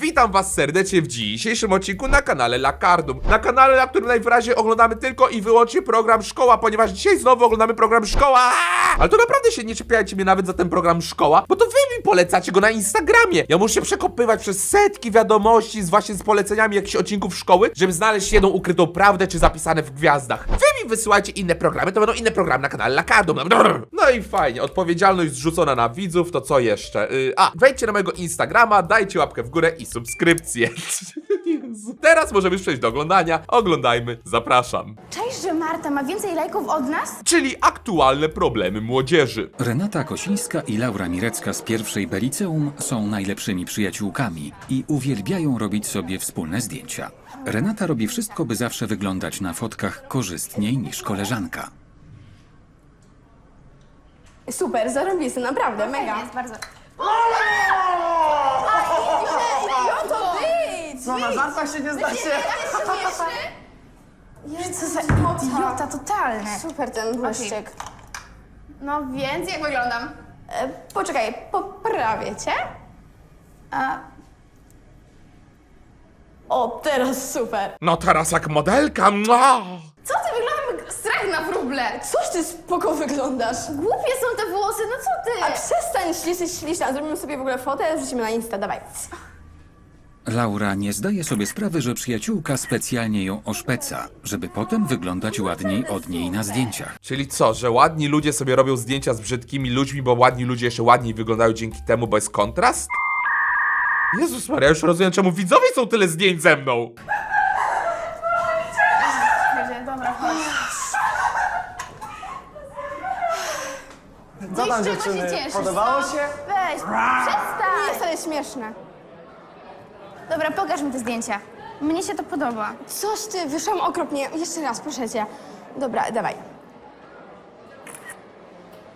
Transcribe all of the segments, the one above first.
Witam was serdecznie w dzisiejszym odcinku na kanale Lakardum. Na kanale, na którym najwyraźniej oglądamy tylko i wyłącznie program Szkoła, ponieważ dzisiaj znowu oglądamy program Szkoła. Ale to naprawdę się nie czepiajcie mnie nawet za ten program Szkoła, bo to wy mi polecacie go na Instagramie. Ja muszę się przekopywać przez setki wiadomości z właśnie z poleceniami jakichś odcinków szkoły, żeby znaleźć jedną ukrytą prawdę czy zapisane w gwiazdach. Wy mi wysyłajcie inne programy, to będą inne programy na kanale Lakardum. No i fajnie, odpowiedzialność zrzucona na widzów, to co jeszcze? Yy, a, wejdźcie na mojego Instagrama, dajcie łapkę w górę i subskrypcję. Jezu. Teraz możemy już przejść do oglądania. Oglądajmy, zapraszam. Cześć, że Marta ma więcej lajków od nas? Czyli aktualne problemy młodzieży. Renata Kosińska i Laura Mirecka z pierwszej B liceum są najlepszymi przyjaciółkami i uwielbiają robić sobie wspólne zdjęcia. Renata robi wszystko, by zawsze wyglądać na fotkach korzystniej niż koleżanka. Super, zarobisty, naprawdę, mega. Jest bardzo. Co, na żartach się nie znacie? Jezu, Co za idiota totalny. Super ten błyszczyk. No więc jak wyglądam? E, poczekaj, poprawię cię. A... O, teraz super. No teraz jak modelka. mua. Co ty wyglądam jak strach na wróble? Coś ty spoko wyglądasz. Głupie są te włosy, no co ty? A przestań, jeśli jesteś śliczna. Zrobimy sobie w ogóle fotę, wrzucimy na Insta, dawaj. Laura nie zdaje sobie sprawy, że przyjaciółka specjalnie ją oszpeca, żeby potem wyglądać ładniej od niej na zdjęciach. Czyli co, że ładni ludzie sobie robią zdjęcia z brzydkimi ludźmi, bo ładni ludzie jeszcze ładniej wyglądają dzięki temu, bo jest kontrast? Jezus Maria, już rozumiem, czemu widzowie są tyle zdjęć ze mną. Dobra, chodź. Co No tam i z czego się dziewczyny? cieszysz, Podobało co? się? Weź, Nie przestań. jest ale śmieszne. Dobra, pokaż mi te zdjęcia. Mnie się to podoba. Coś ty, wyszłam okropnie. Jeszcze raz, proszę cię. Dobra, dawaj.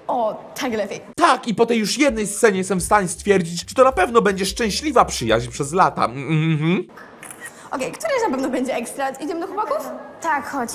O, tak lepiej. Tak, i po tej już jednej scenie jestem w stanie stwierdzić, że to na pewno będzie szczęśliwa przyjaźń przez lata. Mhm. Okej, któryś na pewno będzie ekstra. Idziemy do chłopaków? Tak, chodź.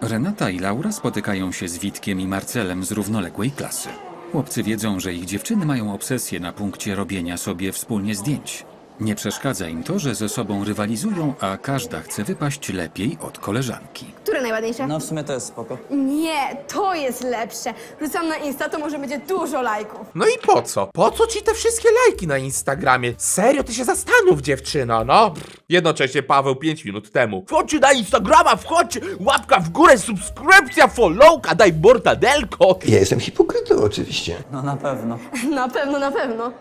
Renata i Laura spotykają się z Witkiem i Marcelem z równoległej klasy. Chłopcy wiedzą, że ich dziewczyny mają obsesję na punkcie robienia sobie wspólnie zdjęć. Nie przeszkadza im to, że ze sobą rywalizują, a każda chce wypaść lepiej od koleżanki. Które najładniejsze? No w sumie to jest spoko. Nie, to jest lepsze. Rzucam na Insta, to może będzie dużo lajków. No i po co? Po co ci te wszystkie lajki na Instagramie? Serio, ty się zastanów, dziewczyno, no. Pff, Jednocześnie Paweł 5 minut temu. Wchodźcie na Instagrama, wchodźcie, łapka w górę, subskrypcja, followka, daj mortadelko. Ja jestem hipokrytą oczywiście. No na pewno. Na pewno, na pewno.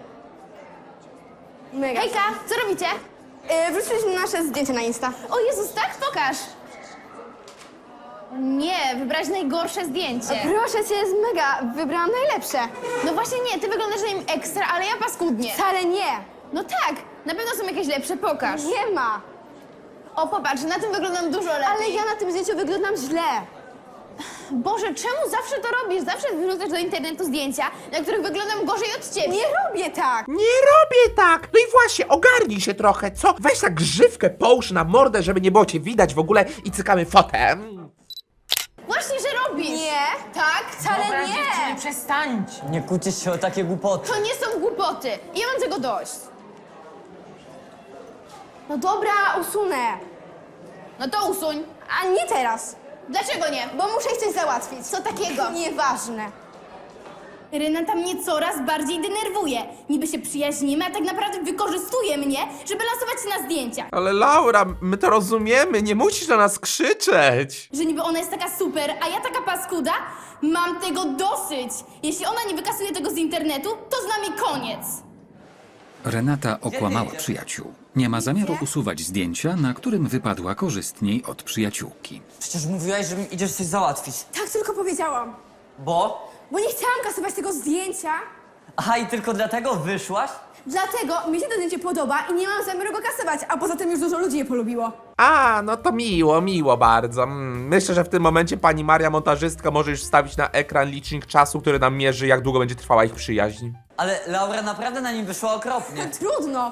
Mega. Hejka, co robicie? Yy, wrzuciliśmy nasze zdjęcie na Insta. O Jezus, tak? Pokaż. Nie, wybrać najgorsze zdjęcie. Proszę cię, jest mega. Wybrałam najlepsze. No właśnie nie, ty wyglądasz na nim ekstra, ale ja paskudnie. Wcale nie. No tak, na pewno są jakieś lepsze, pokaż. Nie ma. O, popatrz, na tym wyglądam dużo lepiej. Ale ja na tym zdjęciu wyglądam źle. Boże, czemu zawsze to robisz? Zawsze wrzucasz do internetu zdjęcia, na których wyglądam gorzej od ciebie. Nie robię tak. Nie robię tak! No i właśnie, ogarnij się trochę, co? Weź tak grzywkę, połóż na mordę, żeby nie było cię widać w ogóle i cykamy fotę. Mm. Właśnie, że robisz. Nie. Tak? Wcale Dobra, nie. dziewczyny, przestańcie. Nie kłóćcie się o takie głupoty. To nie są głupoty. Ja mam tego dość. No dobra, usunę. No to usuń. A nie teraz. Dlaczego nie? Bo muszę ich coś załatwić. Co takiego? Nieważne. Renata mnie coraz bardziej denerwuje. Niby się przyjaźnimy, a tak naprawdę wykorzystuje mnie, żeby lansować się na zdjęciach. Ale Laura, my to rozumiemy, nie musisz na nas krzyczeć. Że niby ona jest taka super, a ja taka paskuda? Mam tego dosyć! Jeśli ona nie wykasuje tego z internetu, to z nami koniec! Renata okłamała przyjaciół. Nie ma zamiaru usuwać zdjęcia, na którym wypadła korzystniej od przyjaciółki. Przecież mówiłaś, że mi idziesz coś załatwić. Tak tylko powiedziałam. Bo? Bo nie chciałam kasować tego zdjęcia. Aha, i tylko dlatego wyszłaś? Dlatego mi się to zdjęcie podoba i nie mam zamiaru go kasować, a poza tym już dużo ludzi je polubiło. A, no to miło, miło bardzo. Mm, Myślę, że w tym momencie pani Maria, montażystka, może już wstawić na ekran licznik czasu, który nam mierzy, jak długo będzie trwała ich przyjaźń. Ale Laura naprawdę na nim wyszła okropnie. Trudno.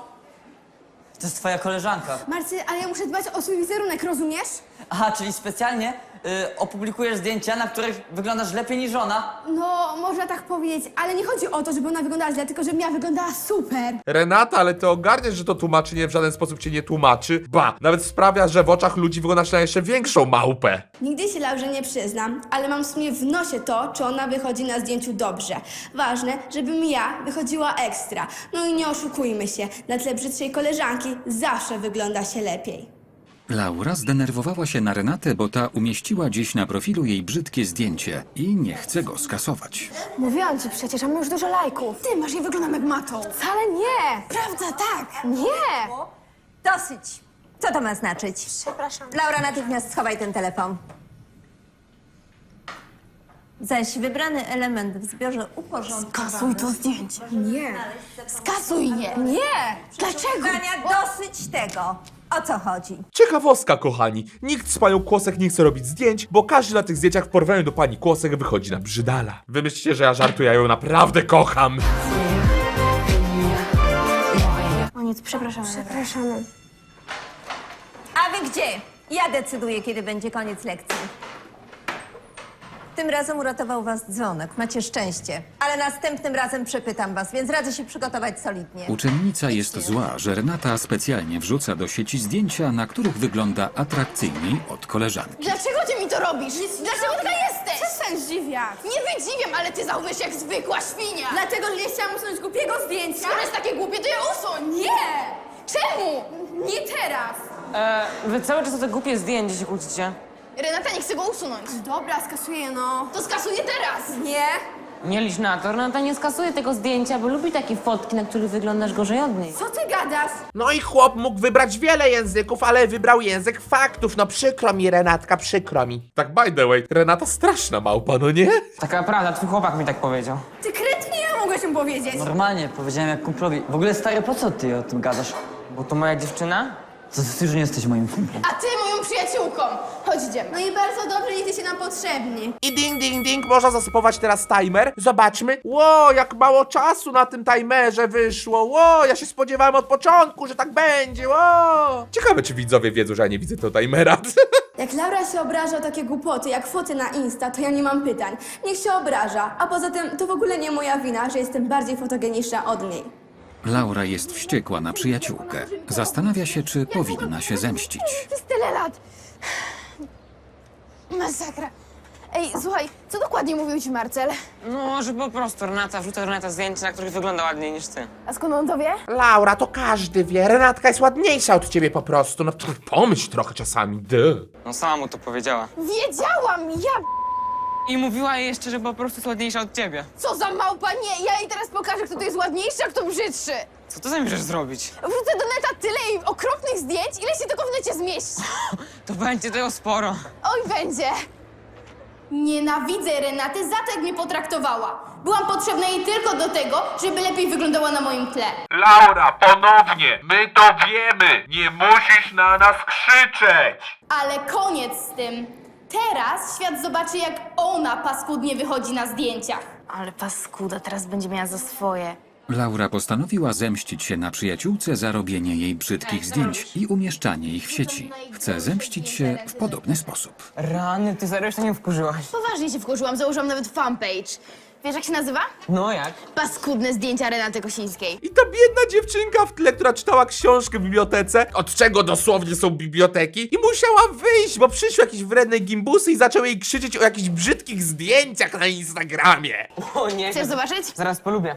To jest twoja koleżanka. Marcy, ale ja muszę dbać o swój wizerunek, rozumiesz? Aha, czyli specjalnie y, opublikujesz zdjęcia, na których wyglądasz lepiej niż ona. No, można tak powiedzieć, ale nie chodzi o to, żeby ona wyglądała źle, tylko żeby ja wyglądała super. Renata, ale ty ogarniesz, że to tłumaczenie w żaden sposób cię nie tłumaczy. Ba, nawet sprawia, że w oczach ludzi wyglądasz na jeszcze większą małpę. Nigdy się Laurze nie przyznam, ale mam w sumie w nosie to, czy ona wychodzi na zdjęciu dobrze. Ważne, żebym ja wychodziła ekstra. No i nie oszukujmy się, na tle brzydszej koleżanki zawsze wygląda się lepiej. Laura zdenerwowała się na Renatę, bo ta umieściła gdzieś na profilu jej brzydkie zdjęcie i nie chce go skasować. Mówiłam ci przecież, mam już dużo lajków. Ty, masz jej wyglądam jak matą. Wcale nie! Prawda, tak. Nie! Dosyć. Co to ma znaczyć? Przepraszam. Laura, natychmiast schowaj ten telefon. Zaś wybrany element w zbiorze uporządkowany... Kasuj to zdjęcie. Nie. Skasuj je! Nie. Dlaczego? Dosyć tego. O co chodzi? Ciekawostka, kochani. Nikt z panią Kłosek nie chce robić zdjęć, bo każdy na tych zdjęciach w porównaniu do pani Kłosek wychodzi na brzydala. Wy myślicie, że ja żartuję, ja ją naprawdę kocham. O nic, przepraszam. Przepraszamy. A wy gdzie? Ja decyduję, kiedy będzie koniec lekcji. Tym razem uratował was dzwonek. Macie szczęście. Ale następnym razem przepytam was, więc radzę się przygotować solidnie. Uczennica jest zła, że Renata specjalnie wrzuca do sieci zdjęcia, na których wygląda atrakcyjniej od koleżanki. Dlaczego ty mi to robisz? Dlaczego taka jesteś? Przestań zdziwiać. Nie wydziwiam, ale ty zachowujesz jak zwykła świnia! Dlatego, że nie chciałam usunąć głupiego zdjęcia. Skoro jest takie głupie, to je usuń! Nie! Czemu? Nie teraz. E, wy cały czas o te głupie zdjęcie się kłócicie. Renata nie chce go usunąć. Dobra, skasuję, no. To skasuję teraz! Nie. Nie licz na to, Renata nie skasuje tego zdjęcia, bo lubi takie fotki, na których wyglądasz gorzej od niej. Co ty gadasz? No i chłop mógł wybrać wiele języków, ale wybrał język faktów. No przykro mi, Renatka, przykro mi. Tak by the way, Renata straszna małpa, no nie? Taka prawda, twój chłopak mi tak powiedział. Ty kretnie, ja mogłeś mu powiedzieć. Normalnie, powiedziałem jak kumplowi. W ogóle stary, po co ty o tym gadasz? Bo to moja dziewczyna? To ty już nie jesteś moim kumplem. A ty przyjaciółką! Chodź, idziemy. No i bardzo dobrze, jesteście nam potrzebni. I ding, ding, ding, można zastopować teraz timer. Zobaczmy. Ło, jak mało czasu na tym timerze wyszło. Ło, ja się spodziewałem od początku, że tak będzie. Ło. Ciekawe, czy widzowie wiedzą, że ja nie widzę tego timera. Jak Laura się obraża o takie głupoty jak foty na Insta, to ja nie mam pytań. Niech się obraża. A poza tym to w ogóle nie moja wina, że jestem bardziej fotogeniczna od niej. Laura jest wściekła na przyjaciółkę. Zastanawia się, czy powinna się zemścić. Przez tyle lat. Masakra. Ej, słuchaj, co dokładnie mówił ci Marcel? No, że po prostu Renata wrzuca Renata zdjęcia, na których wygląda ładniej niż ty. A skąd on to wie? Laura, to każdy wie. Renatka jest ładniejsza od ciebie po prostu. No pomyśl trochę czasami, dy. No sama mu to powiedziała. Wiedziałam! Ja... I mówiła jej jeszcze, że po prostu jest ładniejsza od ciebie. Co za małpa? Nie, ja jej teraz pokażę, kto tu jest ładniejszy, a kto brzydszy. Co ty zamierzasz zrobić? Wrzucę do neta tyle i okropnych zdjęć, ile się tylko w necie zmieści. To będzie tego sporo. Oj, będzie. Nienawidzę Renaty za to, jak mnie potraktowała. Byłam potrzebna jej tylko do tego, żeby lepiej wyglądała na moim tle. Laura, ponownie, my to wiemy. Nie musisz na nas krzyczeć. Ale koniec z tym. Teraz świat zobaczy, jak ona paskudnie wychodzi na zdjęciach. Ale paskuda teraz będzie miała za swoje. Laura postanowiła zemścić się na przyjaciółce za robienie jej brzydkich zdjęć i umieszczanie ich w sieci. Chce zemścić się w podobny sposób. Rany, ty serio się nie wkurzyłaś. Poważnie się wkurzyłam, założyłam nawet fanpage. Wiesz, jak się nazywa? No jak? Paskudne zdjęcia Renaty Kosińskiej. I ta biedna dziewczynka w tle, która czytała książkę w bibliotece, od czego dosłownie są biblioteki, i musiała wyjść, bo przyszły jakieś wredne gimbusy i zaczęły jej krzyczeć o jakichś brzydkich zdjęciach na Instagramie. O nie. Chcesz zobaczyć? Zaraz polubię.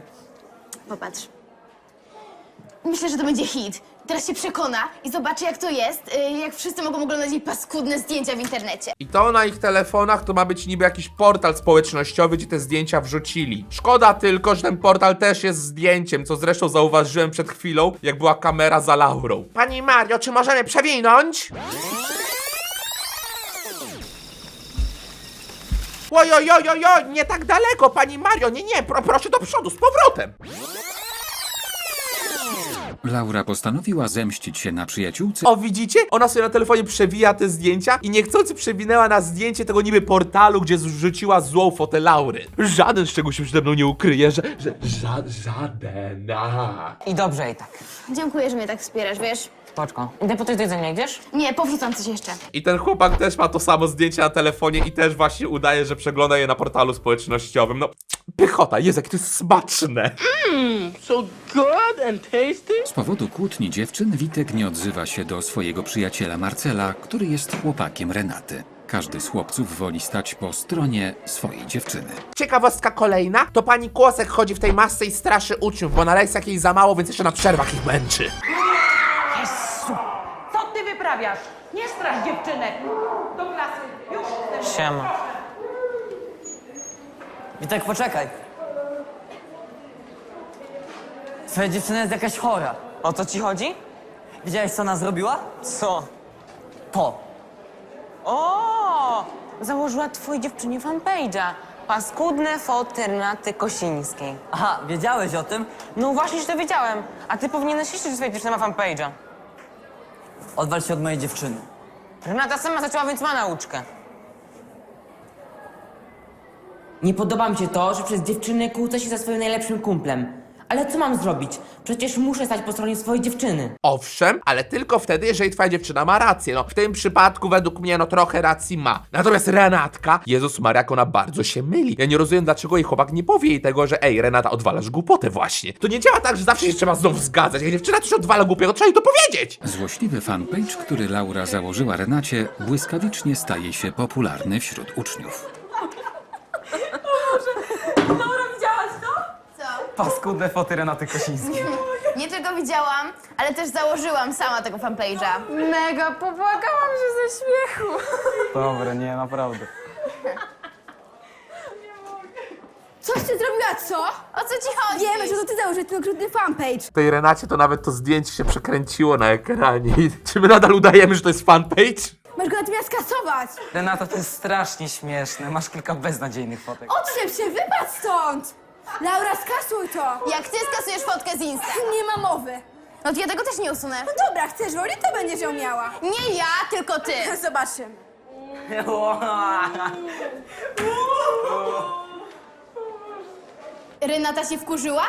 Popatrz. Myślę, że to będzie hit. Teraz się przekona i zobaczy, jak to jest, y, jak wszyscy mogą oglądać jej paskudne zdjęcia w internecie. I to na ich telefonach to ma być niby jakiś portal społecznościowy, gdzie te zdjęcia wrzucili. Szkoda tylko, że ten portal też jest zdjęciem, co zresztą zauważyłem przed chwilą, jak była kamera za Laurą. Pani Mario, czy możemy przewinąć? Oj, oj, oj, oj, oj, nie tak daleko, pani Mario, nie, nie, pro, proszę do przodu, z powrotem. Laura postanowiła zemścić się na przyjaciółce O, widzicie? Ona sobie na telefonie przewija te zdjęcia i niechcący przewinęła na zdjęcie tego niby portalu, gdzie zrzuciła złą fotę Laury. Żaden z czego się przede mną nie ukryje, że... że ża, żaden, a. I dobrze i tak. Dziękuję, że mnie tak wspierasz, wiesz? Spoczko. Idę po coś do jedzenia, idziesz? Nie, powrzucam coś jeszcze. I ten chłopak też ma to samo zdjęcie na telefonie i też właśnie udaje, że przegląda je na portalu społecznościowym. No, pychota, jest jakie to jest smaczne. Z powodu kłótni dziewczyn Witek nie odzywa się do swojego przyjaciela Marcela, który jest chłopakiem Renaty. Każdy z chłopców woli stać po stronie swojej dziewczyny. Ciekawostka kolejna, to pani Kłosek chodzi w tej masce i straszy uczniów, bo na lekcjach jej za mało, więc jeszcze na przerwach ich męczy. Co ty wyprawiasz? Nie strasz dziewczynek! Do klasy! Już! Siema. Witek, poczekaj. Twoja dziewczyna jest jakaś chora. O co ci chodzi? Widziałeś, co ona zrobiła? Co? To. O! Założyła twojej dziewczynie fanpage'a. Paskudne foty Renaty Kosińskiej. Aha, wiedziałeś o tym? No właśnie, że to wiedziałem. A ty powinieneś wiedzieć, że twoja dziewczyna ma fanpage'a. Odwal się od mojej dziewczyny. Renata sama zaczęła, więc ma nauczkę. Nie podoba mi się to, że przez dziewczynę kłócę się ze swoim najlepszym kumplem. Ale co mam zrobić? Przecież muszę stać po stronie swojej dziewczyny. Owszem, ale tylko wtedy, jeżeli twoja dziewczyna ma rację. No, w tym przypadku według mnie, no trochę racji ma. Natomiast Renatka, Jezus Maria, jak ona bardzo się myli. Ja nie rozumiem, dlaczego jej chłopak nie powie jej tego, że ej, Renata, odwalasz głupotę właśnie. To nie działa tak, że zawsze się trzeba znów zgadzać. Jak dziewczyna coś odwala głupiego, trzeba jej to powiedzieć. Złośliwy fanpage, który Laura założyła Renacie, błyskawicznie staje się popularny wśród uczniów. Paskudne foty Renaty Kosińskiej. Nie tylko widziałam, ale też założyłam sama tego fanpage'a. Mega, popłakałam się ze śmiechu. Dobra, nie, naprawdę. Coś ty zrobiła, co? O co ci chodzi? Wiemy, że to ty założyłeś ten okrutny fanpage. Tej Renacie to nawet to zdjęcie się przekręciło na ekranie. Czy my nadal udajemy, że to jest fanpage? Masz go natychmiast kasować. Renata, to jest strasznie śmieszne. Masz kilka beznadziejnych fotek. Odczep się, wypadź stąd! Laura, skasuj to! Jak ty skasujesz fotkę z Insta? Nie ma mowy. No to ja tego też nie usunę. No dobra, chcesz woli, to będziesz ją miała. Nie ja, tylko ty. Zobaczymy. Renata się wkurzyła?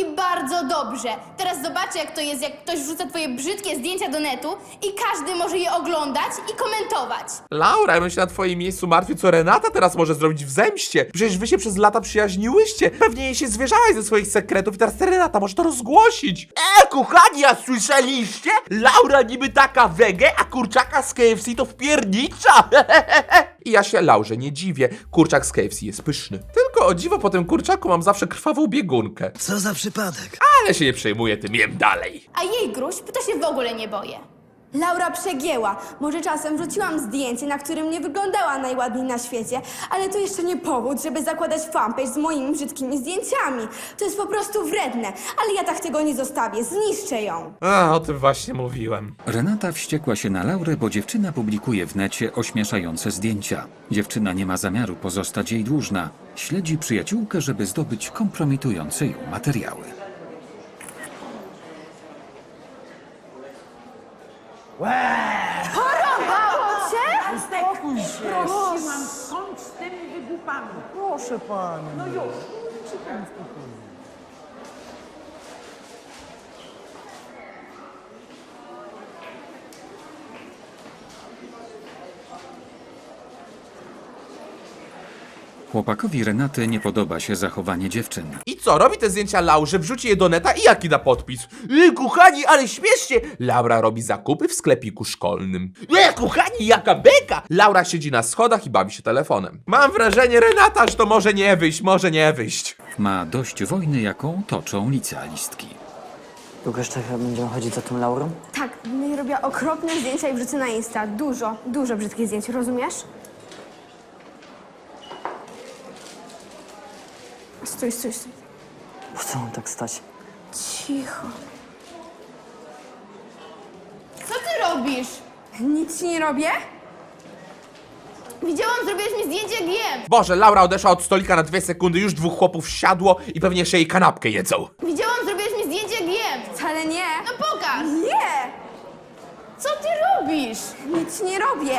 I bardzo dobrze. Teraz zobaczę, jak to jest, jak ktoś wrzuca twoje brzydkie zdjęcia do netu i każdy może je oglądać i komentować. Laura, ja bym się na twoim miejscu martwił, co Renata teraz może zrobić w zemście. Przecież wy się przez lata przyjaźniłyście. Pewnie jej się zwierzałaś ze swoich sekretów i teraz ta Renata może to rozgłosić. E, kochani, a słyszeliście? Laura niby taka wege, a kurczaka z KFC to wpiernicza. I ja się Laurze nie dziwię. Kurczak z KFC jest pyszny. Tylko o dziwo po tym kurczaku mam zawsze krwawą biegunkę. Co za przypadek? Ale się nie przejmuję tym, jem dalej. A jej gruźb to się w ogóle nie boję. Laura przegięła. Może czasem wrzuciłam zdjęcie, na którym nie wyglądała najładniej na świecie, ale to jeszcze nie powód, żeby zakładać fanpage z moimi brzydkimi zdjęciami. To jest po prostu wredne, ale ja tak tego nie zostawię. Zniszczę ją. A, o tym właśnie mówiłem. Renata wściekła się na Laurę, bo dziewczyna publikuje w necie ośmieszające zdjęcia. Dziewczyna nie ma zamiaru pozostać jej dłużna. Śledzi przyjaciółkę, żeby zdobyć kompromitujące ją materiały. Prosiłam, skąd z tymi wygłupami? Proszę pani. No już. Chłopakowi Renaty nie podoba się zachowanie dziewczyn. I co, robi te zdjęcia Laurze, wrzuci je do neta i jaki da podpis? Yy, kochani, ale śmiesznie! Laura robi zakupy w sklepiku szkolnym. Yy, kochani, jaka beka! Laura siedzi na schodach i bawi się telefonem. Mam wrażenie, Renata, że to może nie wyjść, może nie wyjść. Ma dość wojny, jaką toczą licealistki. Długo jeszcze chyba będziemy chodzić za tą Laurą? Tak, będę robiła okropne zdjęcia i wrzucę na Insta. Dużo, dużo brzydkich zdjęć, rozumiesz? Stój, stój, stój. Po co mam tak stać? Cicho. Co ty robisz? Nic ci nie robię? Widziałam, zrobiłeś mi zdjęcie jak jem. Boże, Laura odeszła od stolika na dwie sekundy, już dwóch chłopów siadło i pewnie jeszcze jej kanapkę jedzą. Widziałam, zrobiłeś mi zdjęcie jak jem. Wcale nie. No pokaż! Nie! Co ty robisz? Nic nie robię.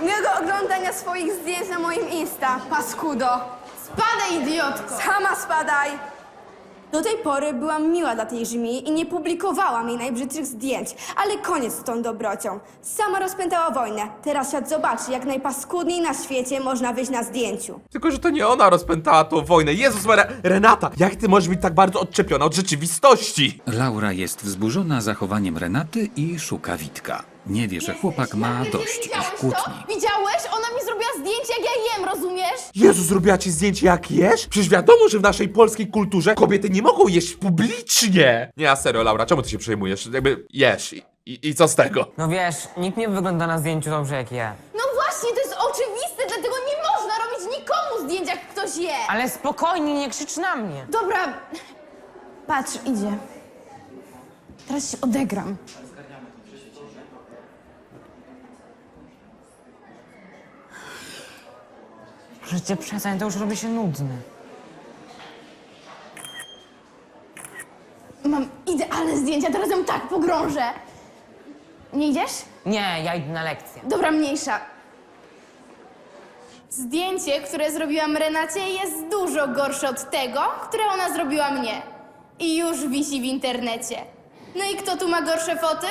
Miłego oglądania swoich zdjęć na moim Insta, paskudo. Spadaj, idiotko! Sama spadaj! Do tej pory byłam miła dla tej żmii i nie publikowałam jej najbrzydszych zdjęć, ale koniec z tą dobrocią. Sama rozpętała wojnę. Teraz świat zobaczy, jak najpaskudniej na świecie można wyjść na zdjęciu. Tylko, że to nie ona rozpętała tą wojnę. Jezus Maria, Renata, jak ty możesz być tak bardzo odczepiona od rzeczywistości? Laura jest wzburzona zachowaniem Renaty i szuka Witka. Nie wie, że chłopak ma dość ich Widziałeś kłótni. Widziałeś? Ona mi zrobiła zdjęcie, jak ja jem, rozumiesz? Jezu, zrobiła ci zdjęcie jak jesz? Przecież wiadomo, że w naszej polskiej kulturze kobiety nie mogą jeść publicznie. Nie, a serio, Laura, czemu ty się przejmujesz? Jakby jesz i, i, i co z tego? No wiesz, nikt nie wygląda na zdjęciu dobrze jak ja. No właśnie, to jest oczywiste, dlatego nie można robić nikomu zdjęć, jak ktoś je. Ale spokojnie, nie krzycz na mnie. Dobra, patrz, idzie. Teraz się odegram. Życie przestań, to już robi się nudne. Mam idealne zdjęcia, teraz ją tak pogrążę. Nie idziesz? Nie, ja idę na lekcję. Dobra, mniejsza. Zdjęcie, które zrobiłam Renacie, jest dużo gorsze od tego, które ona zrobiła mnie. I już wisi w internecie. No i kto tu ma gorsze foty?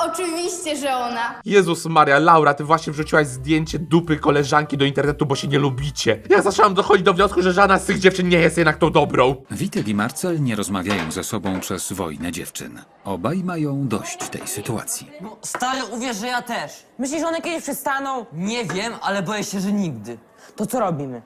Oczywiście, że ona. Jezus Maria, Laura, ty właśnie wrzuciłaś zdjęcie dupy koleżanki do internetu, bo się nie lubicie. Ja zaczęłam dochodzić do wniosku, że żadna z tych dziewczyn nie jest jednak tą dobrą. Witek i Marcel nie rozmawiają ze sobą przez wojnę dziewczyn. Obaj mają dość tej sytuacji. No, stary, uwierz, że ja też. Myślisz, że one kiedyś przestaną? Nie wiem, ale boję się, że nigdy. To co robimy?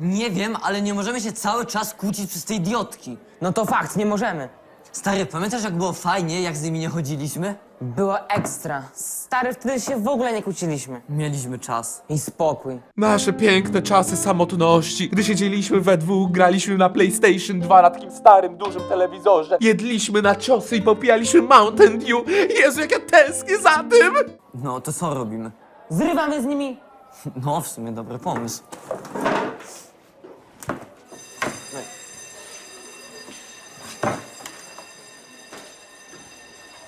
Nie wiem, ale nie możemy się cały czas kłócić przez te idiotki. No to fakt, nie możemy. Stary, pamiętasz jak było fajnie, jak z nimi nie chodziliśmy? Było ekstra. Stary, wtedy się w ogóle nie kłóciliśmy. Mieliśmy czas. I spokój. Nasze piękne czasy samotności, gdy siedzieliśmy we dwóch, graliśmy na PlayStation 2 na takim starym, dużym telewizorze, jedliśmy na ciosy i popijaliśmy Mountain Dew. Jezu, jak ja tęsknię za tym! No, to co robimy? Zrywamy z nimi. No, w sumie dobry pomysł.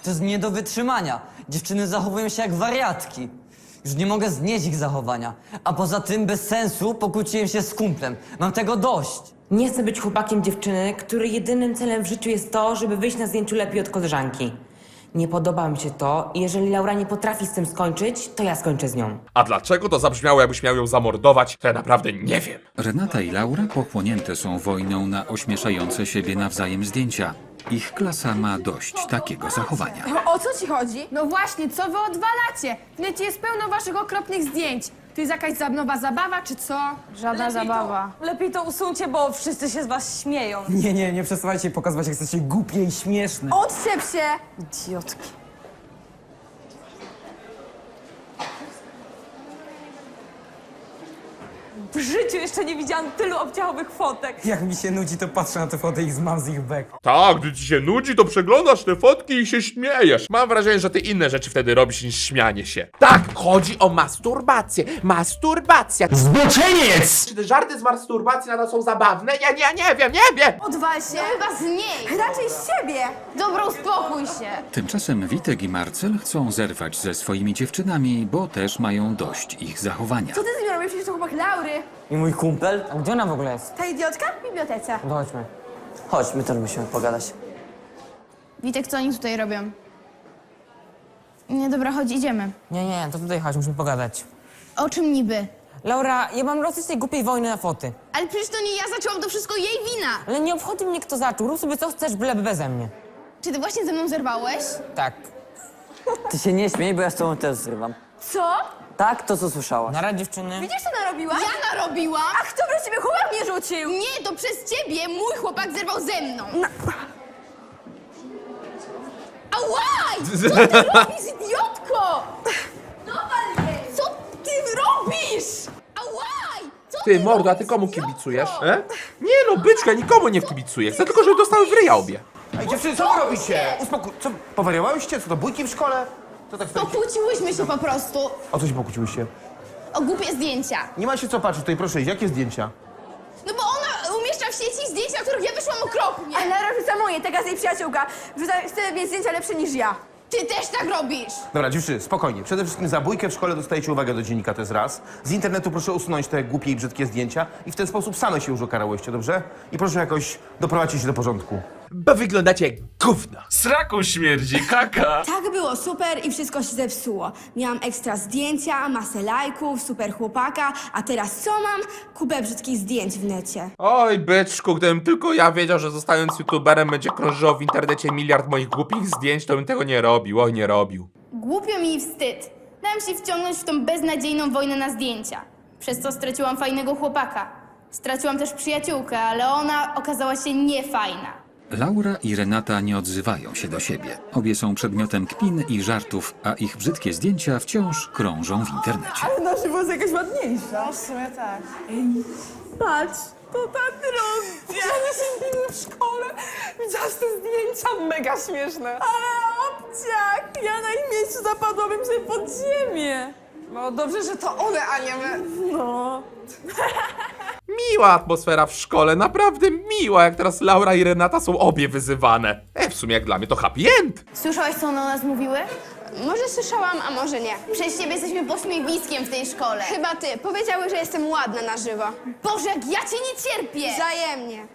To jest nie do wytrzymania. Dziewczyny zachowują się jak wariatki. Już nie mogę znieść ich zachowania. A poza tym bez sensu pokłóciłem się z kumplem. Mam tego dość. Nie chcę być chłopakiem dziewczyny, który jedynym celem w życiu jest to, żeby wyjść na zdjęciu lepiej od koleżanki. Nie podoba mi się to i jeżeli Laura nie potrafi z tym skończyć, to ja skończę z nią. A dlaczego to zabrzmiało, jakbyś miał ją zamordować, to ja naprawdę nie wiem. Renata i Laura pochłonięte są wojną na ośmieszające siebie nawzajem zdjęcia. Ich klasa ma dość takiego zachowania. O co ci chodzi? No właśnie, co wy odwalacie? W necie jest pełno waszych okropnych zdjęć. To jest jakaś nowa zabawa, czy co? Żadna zabawa. Lepiej to usuńcie, bo wszyscy się z was śmieją. Nie, nie, nie przesuwajcie pokazywać, jak jesteście głupie i śmieszne. Odczep się! Idiotki. W życiu jeszcze nie widziałam tylu obciachowych fotek. Jak mi się nudzi, to patrzę na te foty i zmam z ich bek. Tak, gdy ci się nudzi, to przeglądasz te fotki i się śmiejesz. Mam wrażenie, że ty inne rzeczy wtedy robisz niż śmianie się. Tak, chodzi o masturbację. Masturbacja. Zboczeniec! Czy te żarty z masturbacji nadal są zabawne? Ja, ja nie wiem, nie wiem. Odwal się! No chyba z niej. Raczej z siebie! Dobra, uspokój się. Tymczasem Witek i Marcel chcą zerwać ze swoimi dziewczynami, bo też mają dość ich zachowania. Co ty z nim robisz? Przecież to chłopak Laury. I mój kumpel? A gdzie ona w ogóle jest? Ta idiotka? W bibliotece. No chodźmy. Chodź, my też musimy pogadać. Witek, co oni tutaj robią? Nie, dobra, chodź, idziemy. Nie, nie, to tutaj chodź, musimy pogadać. O czym niby? Laura, ja mam dosyć tej głupiej wojny na foty. Ale przecież to nie ja zaczęłam, to wszystko jej wina. Ale nie obchodzi mnie, kto zaczął. Rób sobie co chcesz, byle beze mnie. Czy ty właśnie ze mną zerwałeś? Tak. Ty się nie śmiej, bo ja z tobą też zrywam. Co? Tak, to co słyszałaś. Na razie dziewczyny. Widzisz, co narobiła? Ja narobiłam? Ach, kto wreszcie mnie chłopak mnie rzucił? Nie, to przez ciebie mój chłopak zerwał ze mną. Ałaj! Co ty robisz, idiotko? Co ty robisz? Ałaj! Co Ty, mordo, a ty komu kibicujesz? E? Nie no, byczka, nikomu nie kibicuję. Chcę tylko, żeby dostały w ryja obie. Ej, dziewczyny, co wy robicie? Uspokój... Co, powariowałyście? Co to, bójki w szkole? Co tak? Pokłóciłyśmy się po prostu O co się pokłóciłyście? o głupie zdjęcia. Nie ma się co patrzeć tutaj, proszę iść. Jakie zdjęcia? No bo ona umieszcza w sieci zdjęcia, których ja wyszłam okropnie. Ale Laura wrzuca moje moje, taka z jej przyjaciółka. Wrzuca, chce mieć zdjęcia lepsze niż ja. Ty też tak robisz! Dobra, dziewczyny, spokojnie. Przede wszystkim za bójkę w szkole dostajecie uwagę do dziennika, to jest raz. Z internetu proszę usunąć te głupie i brzydkie zdjęcia i w ten sposób same się już okarałyście, dobrze? I proszę jakoś doprowadzić się do porządku. Bo wyglądacie jak gówno. Sraką śmierdzi, kaka. Tak było super i wszystko się zepsuło. Miałam ekstra zdjęcia, masę lajków, super chłopaka, a teraz co mam? Kupę brzydkich zdjęć w necie. Oj, byczku, gdybym tylko ja wiedział, że zostając youtuberem będzie krążyło w internecie miliard moich głupich zdjęć, to bym tego nie robił. Oj, nie robił. Głupio mi i wstyd. Dałem się wciągnąć w tą beznadziejną wojnę na zdjęcia. Przez co straciłam fajnego chłopaka. Straciłam też przyjaciółkę, ale ona okazała się niefajna. Laura i Renata nie odzywają się do siebie. Obie są przedmiotem kpin i żartów, a ich brzydkie zdjęcia wciąż krążą w internecie. Na żywo jest jakaś ładniejsza. No w sumie tak. Ej, patrz, to ta droga. Ja się bili w szkole. Widziałaś te zdjęcia? Mega śmieszne. Ale obciach, ja na ich miejscu zapadłabym sobie pod ziemię. No dobrze, że to one, a nie my. No. Miła atmosfera w szkole, naprawdę miła, jak teraz Laura i Renata są obie wyzywane. E, w sumie jak dla mnie to happy end. Słyszałaś, co one o nas mówiły? Może słyszałam, a może nie. Przez ciebie jesteśmy pośmiewiskiem w tej szkole. Chyba ty. Powiedziały, że jestem ładna na żywo. Boże, jak ja cię nie cierpię! Wzajemnie.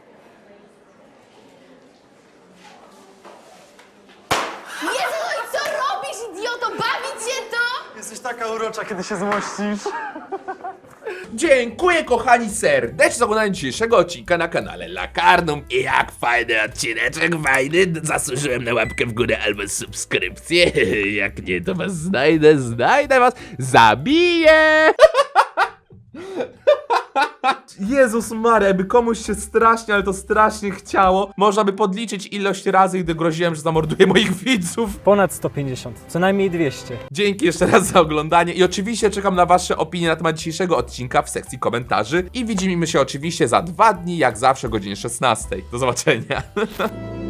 Jezu, no i co robisz, idioto? Bawi cię to? Jesteś taka urocza, kiedy się złościsz. Dziękuję kochani serdecznie za oglądanie dzisiejszego odcinka na kanale Lakarnum. I jak fajny odcineczek, fajny, zasłużyłem na łapkę w górę albo subskrypcję. Jak nie, to was znajdę, znajdę was, zabiję! Jezus Maria, jakby komuś się strasznie, ale to strasznie chciało, można by podliczyć ilość razy, gdy groziłem, że zamorduję moich widzów. Ponad 150, co najmniej 200. Dzięki jeszcze raz za oglądanie i oczywiście czekam na wasze opinie na temat dzisiejszego odcinka w sekcji komentarzy i widzimy się oczywiście za dwa dni, jak zawsze o godzinie 16. Do zobaczenia.